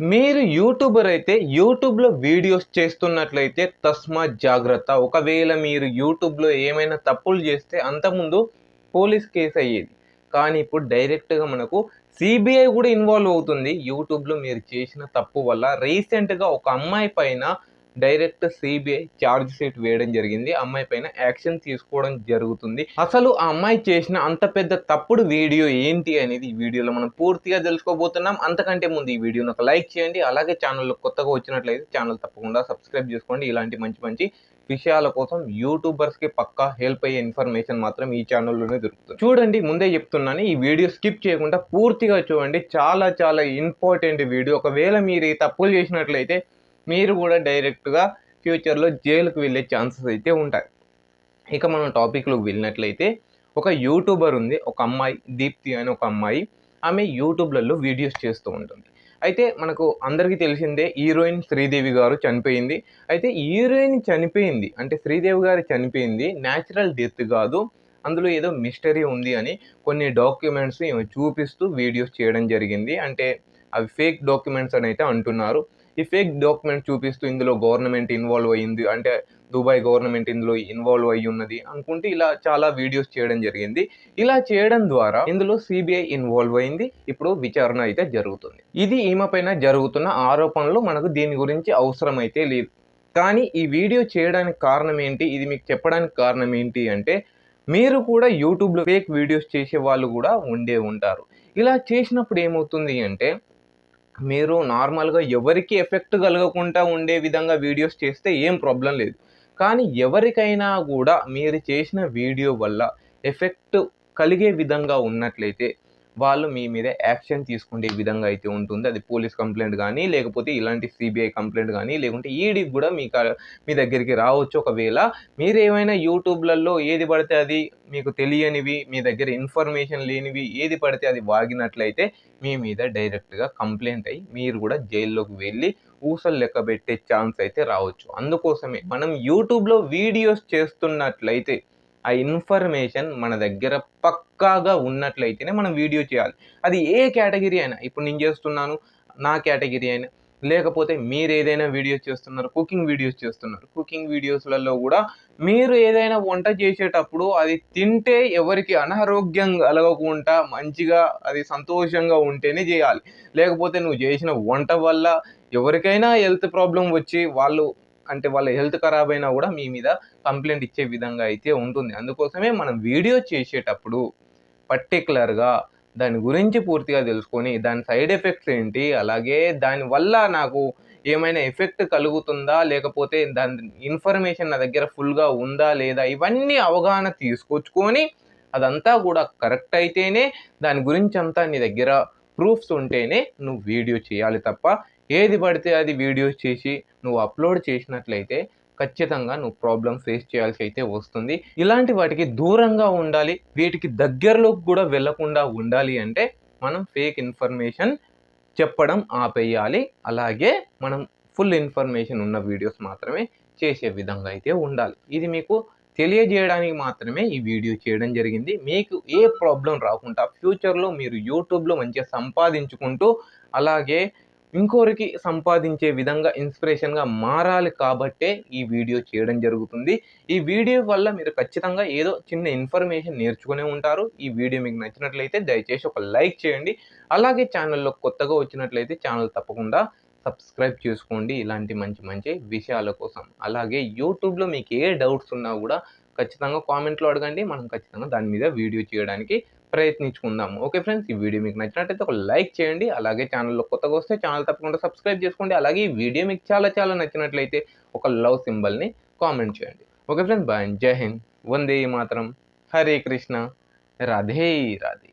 మీరు యూట్యూబర్ అయితే యూట్యూబ్లో వీడియోస్ చేస్తున్నట్లయితే తస్మాత్ జాగ్రత్త. ఒకవేళ మీరు యూట్యూబ్లో ఏమైనా తప్పులు చేస్తే అంతకుముందు పోలీస్ కేసు అయ్యేది. కానీ ఇప్పుడు డైరెక్ట్గా మనకు సిబిఐ కూడా ఇన్వాల్వ్ అవుతుంది. యూట్యూబ్లో మీరు చేసిన తప్పు వల్ల రీసెంట్గా ఒక అమ్మాయి పైన డైరెక్ట్ సిబిఐ ఛార్జ్ షీట్ వేయడం జరిగింది. అమ్మాయి పైన యాక్షన్ తీసుకోవడం జరుగుతుంది. అసలు ఆ అమ్మాయి చేసిన అంత పెద్ద తప్పుడు వీడియో ఏంటి అనేది ఈ వీడియోలో మనం పూర్తిగా తెలుసుకోబోతున్నాం. అంతకంటే ముందు ఈ వీడియోని ఒక లైక్ చేయండి. అలాగే ఛానల్లో కొత్తగా వచ్చినట్లయితే ఛానల్ తప్పకుండా సబ్స్క్రైబ్ చేసుకోండి. ఇలాంటి మంచి మంచి విషయాల కోసం యూట్యూబర్స్కి పక్కా హెల్ప్ అయ్యే ఇన్ఫర్మేషన్ మాత్రం ఈ ఛానల్లోనే దొరుకుతుంది. చూడండి ముందే చెప్తున్నాను. ఈ వీడియో స్కిప్ చేయకుండా పూర్తిగా చూడండి. చాలా చాలా ఇంపార్టెంట్ వీడియో ఒకవేళ మీరు ఈ తప్పులు చేసినట్లయితే మీరు కూడా డైరెక్ట్గా ఫ్యూచర్లో జైలుకు వెళ్ళే ఛాన్సెస్ అయితే ఉంటాయి. ఇక మనం టాపిక్లోకి వెళ్ళినట్లయితే ఒక యూట్యూబర్ ఉంది ఒక అమ్మాయి దీప్తి అని ఒక అమ్మాయి. ఆమె యూట్యూబ్లలో వీడియోస్ చేస్తూ ఉంటుంది. అయితే మనకు అందరికీ తెలిసిందే హీరోయిన్ శ్రీదేవి గారు చనిపోయింది. అయితే హీరోయిన్ చనిపోయింది అంటే శ్రీదేవి గారు చనిపోయింది న్యాచురల్ డెత్ కాదు. అందులో ఏదో మిస్టరీ ఉంది అని కొన్ని డాక్యుమెంట్స్ చూపిస్తూ వీడియోస్ చేయడం జరిగింది. అంటే అవి ఫేక్ డాక్యుమెంట్స్ అని అయితే అంటున్నారు. ఈ ఫేక్ డాక్యుమెంట్ చూపిస్తూ ఇందులో గవర్నమెంట్ ఇన్వాల్వ్ అయ్యింది. అంటే దుబాయ్ గవర్నమెంట్ ఇందులో ఇన్వాల్వ్ అయ్యి ఉన్నది అనుకుంటే ఇలా చాలా వీడియోస్ చేయడం జరిగింది. ఇలా చేయడం ద్వారా ఇందులో సిబిఐ ఇన్వాల్వ్ అయింది ఇప్పుడు విచారణ అయితే జరుగుతుంది. ఇది ఈమె పైన జరుగుతున్న ఆరోపణలు మనకు దీని గురించి అవసరం అయితే లేదు. కానీ ఈ వీడియో చేయడానికి కారణం ఏంటి? ఇది మీకు చెప్పడానికి కారణం ఏంటి అంటే మీరు కూడా యూట్యూబ్లో ఫేక్ వీడియోస్ చేసే వాళ్ళు కూడా ఉండే ఉంటారు. ఇలా చేసినప్పుడు ఏమవుతుంది అంటే మీరు నార్మల్గా ఎవరికి ఎఫెక్ట్ కలగకుండా ఉండే విధంగా వీడియోస్ చేస్తే ఏం ప్రాబ్లం లేదు. కానీ ఎవరికైనా కూడా మీరు చేసిన వీడియో వల్ల ఎఫెక్ట్ కలిగే విధంగా ఉన్నట్లయితే వాళ్ళు మీ మీద యాక్షన్ తీసుకునే విధంగా అయితే ఉంటుంది. అది పోలీస్ కంప్లైంట్ కానీ లేకపోతే ఇలాంటి సిబిఐ కంప్లైంట్ కానీ లేకుంటే ఈడీ కూడా మీ కా- మీ దగ్గరికి రావచ్చు. ఒకవేళ మీరేమైనా యూట్యూబ్లలో ఏది పడితే అది మీకు తెలియనివి మీ దగ్గర ఇన్ఫర్మేషన్ లేనివి ఏది పడితే అది వాగినట్లయితే మీ మీద డైరెక్ట్గా కంప్లైంట్ అయ్యి మీరు కూడా జైల్లోకి వెళ్ళి ఊసలు లెక్క పెట్టే ఛాన్స్ అయితే రావచ్చు. అందుకోసమే మనం యూట్యూబ్లో వీడియోస్ చేస్తున్నట్లయితే ఆ ఇన్ఫర్మేషన్ మన దగ్గర పక్కాగా ఉన్నట్లయితేనే మనం వీడియో చేయాలి. అది ఏ కేటగిరీ అయినా ఇప్పుడు నేను చేస్తున్నాను నా కేటగిరీ అయినా లేకపోతే మీరు ఏదైనా వీడియోస్ చేస్తున్నారు కుకింగ్ వీడియోస్ చేస్తున్నారు కుకింగ్ వీడియోస్లలో కూడా మీరు ఏదైనా వంట చేసేటప్పుడు అది తింటే ఎవరికి అనారోగ్యం కలగకుండా మంచిగా అది సంతోషంగా ఉంటేనే చేయాలి. లేకపోతే నువ్వు చేసిన వంట వల్ల ఎవరికైనా హెల్త్ ప్రాబ్లం వచ్చి వాళ్ళు అంటే వాళ్ళ హెల్త్ ఖరాబ్ అయినా కూడా మీ మీద కంప్లైంట్ ఇచ్చే విధంగా అయితే ఉంటుంది. అందుకోసమే మనం వీడియో చేసేటప్పుడు పర్టికులర్గా దాని గురించి పూర్తిగా తెలుసుకొని దాని సైడ్ ఎఫెక్ట్స్ ఏంటి అలాగే దాని వల్ల నాకు ఏమైనా ఎఫెక్ట్ కలుగుతుందా లేకపోతే దాని ఇన్ఫర్మేషన్ నా దగ్గర ఫుల్గా ఉందా లేదా ఇవన్నీ అవగాహన తీసుకొచ్చుకొని అదంతా కూడా కరెక్ట్ అయితేనే దాని గురించి అంతా నీ దగ్గర ప్రూఫ్స్ ఉంటేనే నువ్వు వీడియో చేయాలి తప్ప ఏది పడితే అది వీడియోస్ చేసి నువ్వు అప్లోడ్ చేసినట్లయితే ఖచ్చితంగా నువ్వు ప్రాబ్లం ఫేస్ చేయాల్సి అయితే వస్తుంది. ఇలాంటి వాటికి దూరంగా ఉండాలి వీటికి దగ్గరలోకి కూడా వెళ్ళకుండా ఉండాలి అంటే మనం ఫేక్ ఇన్ఫర్మేషన్ చెప్పడం ఆపేయాలి. అలాగే మనం ఫుల్ ఇన్ఫర్మేషన్ ఉన్న వీడియోస్ మాత్రమే చేసే విధంగా అయితే ఉండాలి. ఇది మీకు తెలియజేయడానికి మాత్రమే ఈ వీడియో చేయడం జరిగింది. మీకు ఏ ప్రాబ్లం రాకుండా ఫ్యూచర్లో మీరు యూట్యూబ్లో మంచిగా సంపాదించుకుంటూ అలాగే ఇంకొకరికి సంపాదించే విధంగా ఇన్స్పిరేషన్గా మారాలి కాబట్టే ఈ వీడియో చేయడం జరుగుతుంది. ఈ వీడియో వల్ల మీరు ఖచ్చితంగా ఏదో చిన్న ఇన్ఫర్మేషన్ నేర్చుకునే ఉంటారు. ఈ వీడియో మీకు నచ్చినట్లయితే దయచేసి ఒక లైక్ చేయండి. అలాగే ఛానల్లో కొత్తగా వచ్చినట్లయితే ఛానల్ తప్పకుండా సబ్స్క్రైబ్ చేసుకోండి. ఇలాంటి మంచి మంచి విషయాల కోసం. అలాగే యూట్యూబ్లో మీకు ఏ డౌట్స్ ఉన్నా కూడా ఖచ్చితంగా కామెంట్లో అడగండి. మనం ఖచ్చితంగా దాని మీద వీడియో చేయడానికి ప్రయత్నించుకుందాము. ఓకే ఫ్రెండ్స్ ఈ వీడియో మీకు నచ్చినట్టయితే ఒక లైక్ చేయండి. అలాగే ఛానల్లో కొత్తగా వస్తే ఛానల్ తప్పకుండా సబ్స్క్రైబ్ చేసుకోండి. అలాగే ఈ వీడియో మీకు చాలా చాలా నచ్చినట్లయితే ఒక లవ్ సింబల్ని కామెంట్ చేయండి. Okay friends bye. జై హింద్. వందే మాత్రం. హరే కృష్ణ. రాధే రాధే.